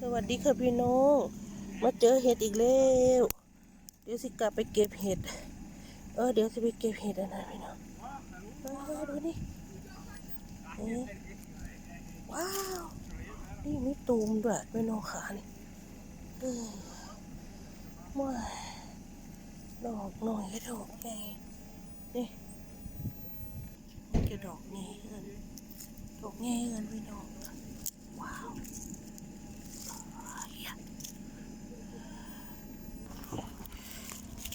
สวัสดีค่ะพี่น้อง มาเจอเห็ดอีกแล้ว เดี๋ยวสิกลับไปเก็บเห็ด เออเดี๋ยวจะไปเก็บเห็ดนนั้นพี่น้องดูนี่นี่ว้าว นี่มีตูมด้วยไม่นองขานี่เออว้าดอกหน่อยดอกไงนี่มันจะดอกไงเอินดอกไงเอินพี่น้องว้าว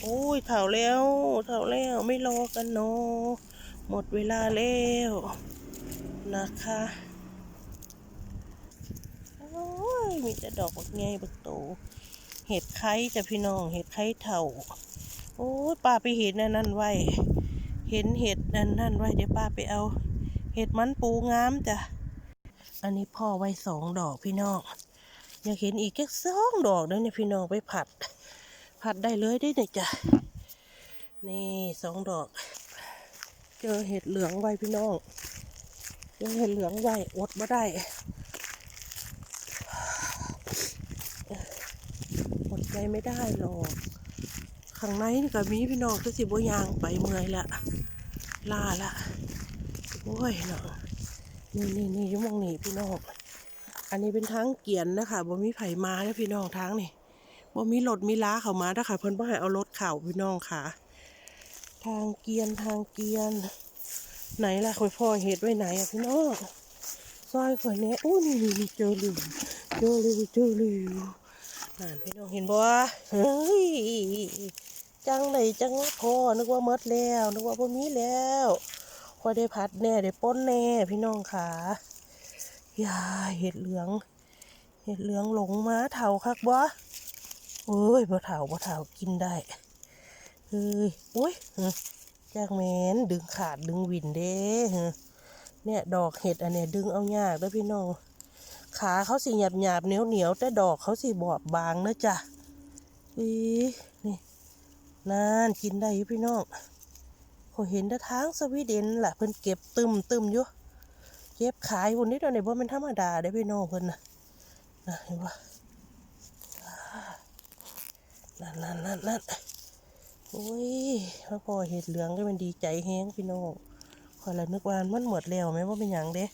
โอ้ยเถ่าแล้วเถ่าแล้วไม่รอกันเนาะหมดเวลาแล้วนะคะโอ้ยมีแต่ดอกบักไงบักโต เห็ดไข่จ้ะพี่น้อง เห็ดไข่เถ่า โอ้ยป้าไปเห็นนั่นนั่นไว้ เห็นเห็ดนั่นนั่นไว้เดี๋ยวป้าไปเอา เห็ดมันปูงามจ้ะ อันนี้พ่อไว้สองดอกพี่น้อง อยากเห็นอีกแค่สองดอกเด้อเนี่ยพี่น้องไปผัด ผัดได้เลยได้เนี่ยจ้ะ นี่สองดอก เจอเห็ดเหลืองไว้พี่น้องเจอเห็ดเหลืองไว้อดมาได้อดใจไม่ได้หรอกข้างในนี่ก็มีพี่น้องก็สิบยางไปเมื่อยละล่าละโอ้ยเนาะนี่นี่นี่ยุ่หมองนี่พี่น้องอันนี้เป็นทางเกียนนะคะบ่มีไผ่มานะพี่น้องทางนี่ บ่มีรถมีล้าเข้ามาถ้าค่ะเพิ่นบ่ให้เอารถเข่าพี่น้องค่ะ ทางเกียนทางเกียน ไหนล่ะคอยพ่อเห็ดไว้ไหนอะพี่น้องซอยข่อยเนี้อู้นี่นี่เจอหลิวเจอหลิวเจอหลิวนั่นพี่น้องเห็นบ่เฮ้ยจังเลยจังพ่อนึกว่าหมดแล้วนึกว่าบ่มีแล้วพอได้พัดแน่ได้ป้นแน่พี่น้องค่ะยาเห็ดเหลือง เห็ดเหลืองหลงมาเถาคักบ่ โอ้ยบ่เถาบ่เถากินได้เฮ้ยโอ้ยจากแมนดึงขาดดึงวินเด้เนี่ยดอกเห็ดอันเนี้ยดึงเอายากเด้อพี่น้องขาเขาสิหยาบหยาบเหนียวเหนียวแต่ดอกเขาสิบอบบางนะจ๊ะอีนี่นานกินได้อยู่พี่น้องเขาเห็นแต่ทางสวีเดนแหละเพิ่นเก็บตึมตึมอยู่เก็บขายคนนี้เดี๋ยวนี้บ่แมันธรรมดาได้พี่น้องเพิ่นนะนะเห็นปะ นั่นนั่นนั่นนั่นโอ้ยพระพอเห็ดเหลืองก็มันดีใจแฮงพี่น้องคอยละนึกว่ามันหมดแล้วไหมว่าเป็นหยังเด้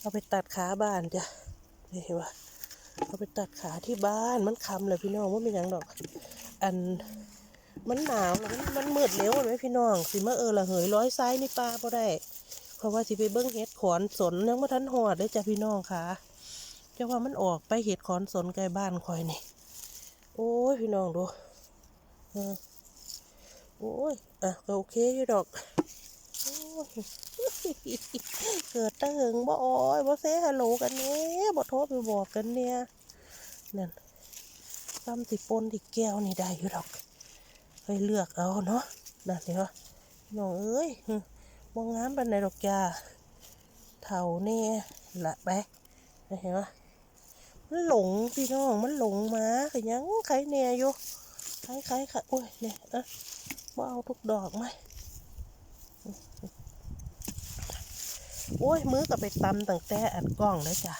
เอาไปตัดขาบ้านจ้ะเห็นปะเอาไปตัดขาที่บ้านมันคำเลยพี่น้องว่าเป็นหยังดอก อันมันหนาวมันมันมืดแล้วไหมพี่น้องสิมาเออละเหยร้อยไซ้ายนี่ปลาบ่ได้ เพราะว่าสิไปเบิ้งเห็ดขอนสนยังบ่ทันหอดได้จ้ะพี่น้องค่ะจ้าว่ามันออกไปเห็ดขอนสนใกล้บ้านคอยนี่ โอ้ยพี่น้องดูออโอ้ย อะก็โอเคอยู่ดอกเกิดตะหิงบ่อ้อยบ่เซฮัลโหลกันเนี่ยบ่โทรไปบอกกันเนี่ยนั่นซ้ำติปนติแก้วนี่ได้อยู่ดอกไปเลือกเอาเนาะนั่นเห็นปะน้องเอ้ยมองงามป็นในดอกยาเท่านี่ยละไปเห็นไหม มันหลงพี่น้องมันหลงมาขยังใครแน่อยู่ใครใครค่ะโอ้ยเนี่ยอะมาเอาทุกดอกไหมโอ้ยมือก็ไปตำตั้งแต่อัดกล้องแล้วจ้ะ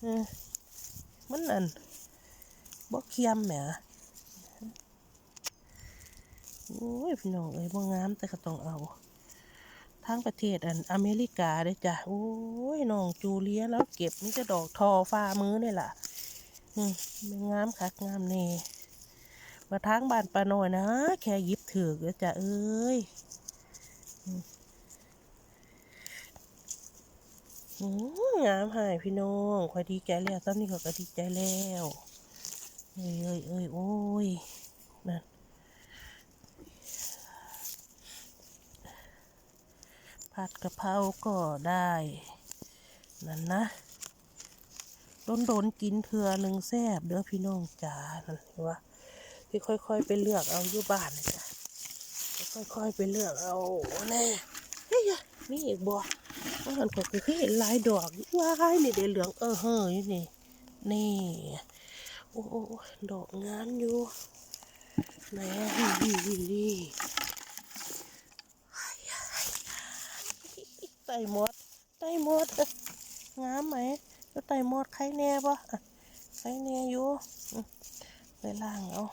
เออมันอันบ่เคียมแหมโอ้ยพี่น้องเอ้ยบ่งามแต่ก็ต้องเอา ทั้งประเทศอันอเมริกาเลยจ้ะโอ้ยน้องจูเลียแล้วเก็บนี่จะดอกทอฟ้ามือเนี่ยล่ะอืมงามคักงามเน่มาทางบ้านปาน้อยนะ แค่ยิบถือกแล้วจ้ะเอ้ยงามหายพี่น้องคอยดีใจแล้วตอนนี้ก็ดีใจแล้ว เอ้ยเอ้ยเอ้ยโอ้ยนั่น ผัดกะเพราก็ได้นั่นนะโดนโดนๆกินเถื่อหนึ่งแซบเด้อพี่น้องจ๋านั่นเห็นว่าที่ค่อยๆไปเลือกเอาอยู่บ้านจ๊ะค่อยๆไปเลือกเอาแน่เฮ้ยมีอีกบ่ว่าหันก็คือเห็นลายดอกว้ายนี่เดี๋ยวเหลืองเออเฮ้ยนี่นี่โอ้โอ้ดอกงามอยู่ไหนนี่นี่ ไต่หมดไต่หมดงามไหมแล้วไต่หมดใครแน่ปะอะใส่เนี่ยอยู่ไปล่างเอา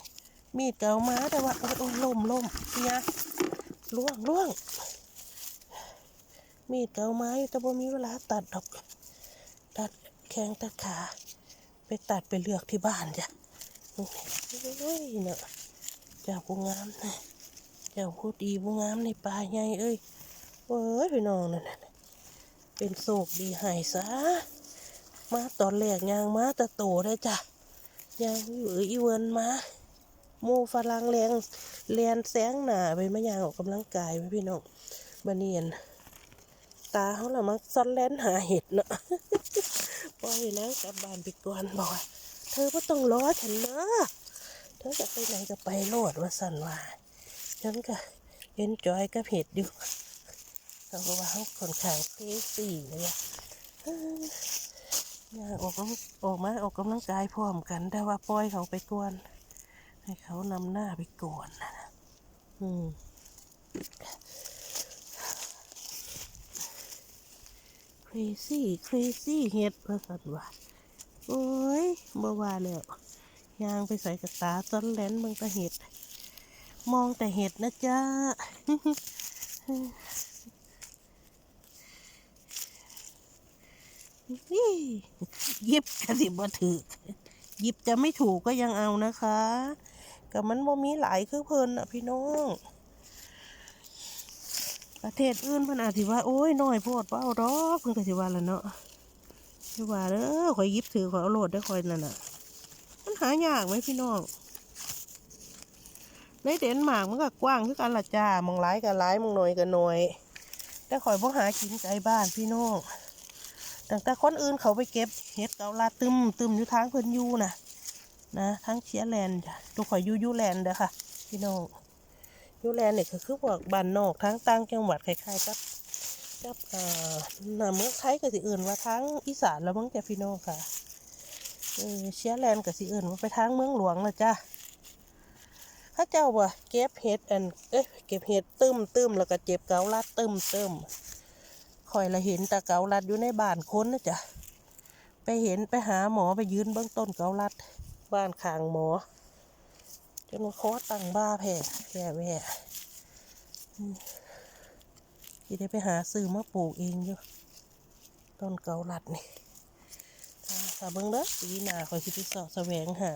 มีดเก่ามาแต่ว่าโอ้ยโอ้ยล่มล่มเนี่ยล่วงล่วง มีดเก่าไม้แต่บ่มีเวลาตัดดอก ตัดแข้งตัดขา ไปตัดไปเลือกที่บ้านจ้ะโอ้ยเนาะเจ้าผู้งามนะเจ้าผู้ดีผู้งามในป่าใหญ่เอ้ยเอ้ยพี่น้องนั่นน่ะ เป็นโศกดีหายซะ มาตอนแรกยางมาแตะโตได้จ้ะยางอยู่อีเวนมาโมฝรั่งแรงเลียนแสงหนาไปมายางออกกำลังกายไหมพี่น้องบาเนียน ตาเขาละมักซ่อนแลนหาเห็ดเนาะปล่อยนะกลับบ้านไปก่อนบอกเธอก็ต้องรอฉันเนอะเธอจะไปไหนก็ไปโลดว่าสันว่าฉันก็เอ็นจอยกับเห็ดอยู่ เขาก็ว่าเขาค่อนขางเทสี่เลยอะอยอยากออกออกมาออกกำลังกายพร้อมกัน แต่ว่าปล่อยเขาไปก่อน ให้เขานำหน้าไปก่อนนะอืม crazy crazy เฮ็ดว่าสันว่าโอ้ยบ่ว่าแล้วยางไปใส่กระตาต้นแหลนเบิ่งแตะเห็ด มองแต่เห็ดนะจ๊ะ ยิบกระสิบ่ถือหยิบจะไม่ถูกก็ยังเอานะคะกับมันบ่มีหลายคือเพิ่นอะพี่น้อง ประเทศอื่นเพิ่นอาจสิว่า โอ้ยน้อยโพดเป้าดอกเพิ่นก็สิว่าแล้วเนาะสิว่าเด้อข่อยยิบถือข่อยเอาโหลดได้อข่อยนั่นน่ะ มันหายากไหมพี่น้องในเดนมาร์กมันก็กว้างคือกันละจ้ามองหลายก็หลายมองน้อยก็น้อย แต่ข่อยบ่หากินไกลบ้านพี่น้อง ตั้งแต่คนอื่นเขาไปเก็บเห็ดเกาลาตึมตึมอยู่ทางเพิ่นยูนะนะทั้งเชียร์แลนด์จ้ะตัวข่อยยูยูแลนด์เด้อค่ะ พี่น้องยูแลนด์เนี่ยก็คือพวกบ้านนอกทั้งต่างจังหวัดคล้ายๆกับกับเอ่อหน้าเมืองไทยก็สิอื่นว่าทั้งอีสานแล้วมั้งแกพี่น้องค่ะเออเชียร์แลนด์ก็สิอื่นว่าไปทางเมืองหลวงละจ้ะข้าเจ้าบ่เก็บเห็ดอันเอ้ยเก็บเห็ดตึมตึมแล้วก็เจ็บเกาลัดตึมตึม คอยละเห็นต่เกาลัดอยู่ในบ้านคนนะจ๊ะไปเห็นไปหาหมอไปยืนเบื้องต้นเกาลัด บ้านข้างหมอจนคอตั้งบ้าแผ่แผ่แว่ที่ได้ไปหาซื้อมาปลูกเองอยู่ต้นเกาลัดนี่ถ้าเบิ่งเด้อปีหน้าคอยสิไปเสาะแสวงหา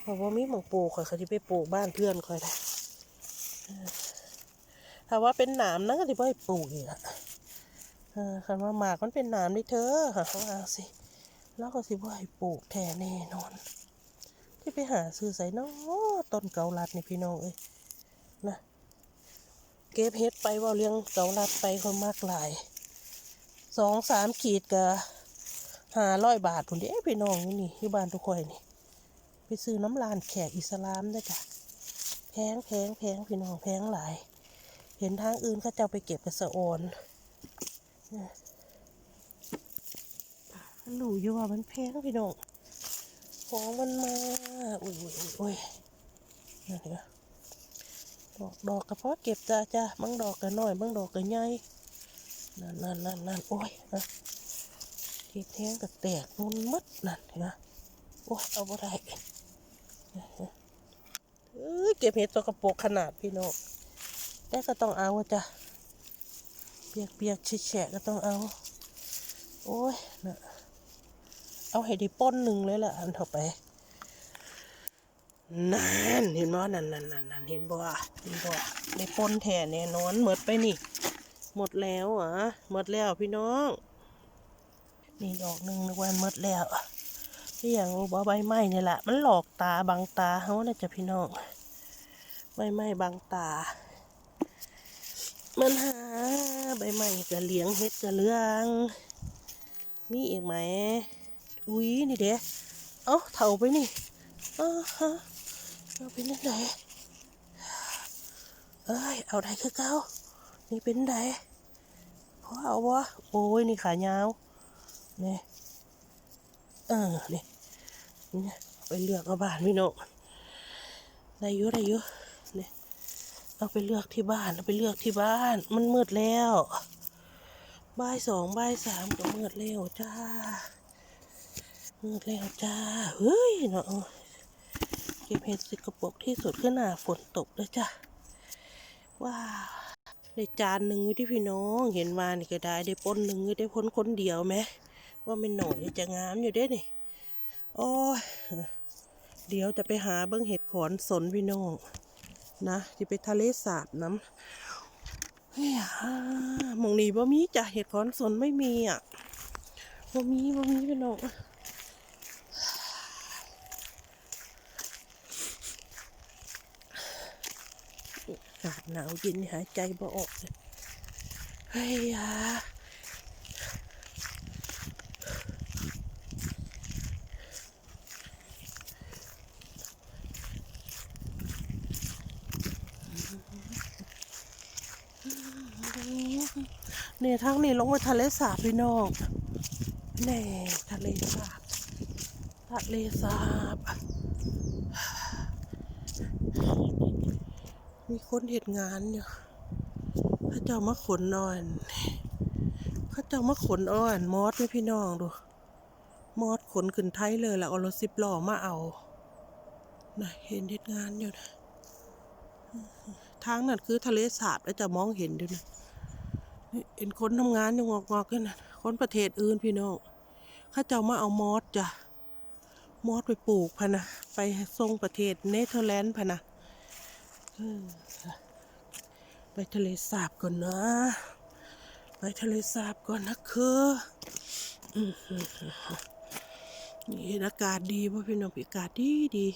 เพราะว่ามีหมองปลูกคอยเขาที่ไปปลูกบ้านเพื่อนคอยได้ถ้าว่าเป็นหนามนั่นก็ที่ไปปลูกอีกอะ เออคันว่าหมากมันเป็นหนามนี่เธอค่ะเขาว่าสิ แล้วก็สิบ่ให้ปลูกแท่แน่นอน ที่ไปหาซื้อใส่น้อต้นเกาลัดนี่พี่น้องเอ้ยนะเก็บเฮ็ดไปว่าเลี้ยงเกาลัดไปคนมากหลายสองสามขีดกับห้าร้อยบาทพุ่นเด้พี่น้องนี่นี่ที่บ้านทุกคนนี่ไปซื้อน้ำลานแขกอิสลามได้จ้ะแพงแพงแพงพี่น้องแพงหลาย เห็นทางอื่นเขาเจ้าไปเก็บกระสออน เนี่ยรู้อยู่ว่ามันแพงพี่น้องของมันมาอุ้ยอุ้ยอุ้ยอุ้ยนี่เดี๋ยวดอกดอกกระเพาะเก็บจ้าจ้าบางดอกก็น้อยบางดอกก็ใหญ่นั่นนั่นนั่นนั่นโอ้ยนะเก็บแทงก็แตกนุ่นมัดนั่นเห็นไหมโอ้ยเอาบ่ได้เอ้ยเก็บเห็ดตัวกระโปรงขนาดพี่น้องแต่ก็ต้องเอาจ้ะ เปียกเปียกๆแฉะก็ต้องเอา โอ้ยนะเอาให้ได้ป้นหนึ่งเลยล่ะ อันต่อไปนั่นเห็นบ่นั่นนั่นนั่นนั่นเห็นบ่เห็นบ่ได้ป้นแท่แน่นอนหมดไปนี่ หมดแล้วอะหมดแล้วพี่น้อง นี่ดอกหนึ่งนึกว่าหมดแล้วที่อย่างบ่ใบไม้นี่แหละมันหลอกตาบังตาเขานะจ๊ะพี่น้องใบไม้บังตา มันหา ใบไม้กะเหลียงเฮ็ดกะเลืองมีอีกไหม อุ้ยนี่เด้เอ้าเถาไปนี่อ้าฮะเอาเป็นยังไงเอ้ยเอาได้คือเก้านี่เป็นไดพอเอาวะโอ้ยนี่ขายาวนี่เออนี่นี่ไปเลือกเอาบานพี่น้องได้ยุได้ยุ เอาไปเลือกที่บ้านเอาไปเลือกที่บ้าน มันมืดแล้วบ่ายสองบ่ายสามก็มืดแล้วจ้ามืดแล้วจ้าเฮ้ยเนาะเก็บเห็ดสิกระปกที่สุดขึ้นหน้าฝนตกเลยจ้าว้าวได้จานหนึ่งที่พี่น้องเห็นมานี่ก็ได้ได้ป้นหนึ่งได้พ้นคนเดียวไหมว่าไม่หน่อยจะงามอยู่เด้นี่โอ้ยเดี๋ยวจะไปหาเบิ้งเห็ดขอนสนพี่น้อง นะจะไปทะเลสาบน้ำเฮ้ยอ่ามองนี้บ่มีจ้ะเห็ดขอนสนไม่มีอะบ่มีบ่มีพี่น้องอากาศหนาวเย็นหายใจบ่ออกเลยเฮ้ย เนี่ยทั้งนี้ลงไปทะเลสาบพี่น้องแน่ทะเลสาบทะเลสาบมีคนเหตุงานอยู่เข้าเจ้ามาขนอ่อนเข้าเจ้ามาขนอ่อนมอสไหมพี่น้องดู มอสขนขึ้นไทยเลยแล้วเอารถสิบล้อมาเอานะเห็นเหตุงานอยู่นะทางนั้นคือทะเลสาบแล้วจะมองเห็นดูนะ เห็นคนทำงานอยู่งอกๆกันนคนประเทศอื่นพี่น้องข้าเจ้ามาเอามอสจ้ะ มอสไปปลูกพะนะ ไปส่งประเทศเนเธอร์แลนด์พะนะไปทะเลสาบก่อนนะ ไปทะเลสาบก่อนนะคือนี่อากาศดีป่ะพี่น้องอากาศดีดี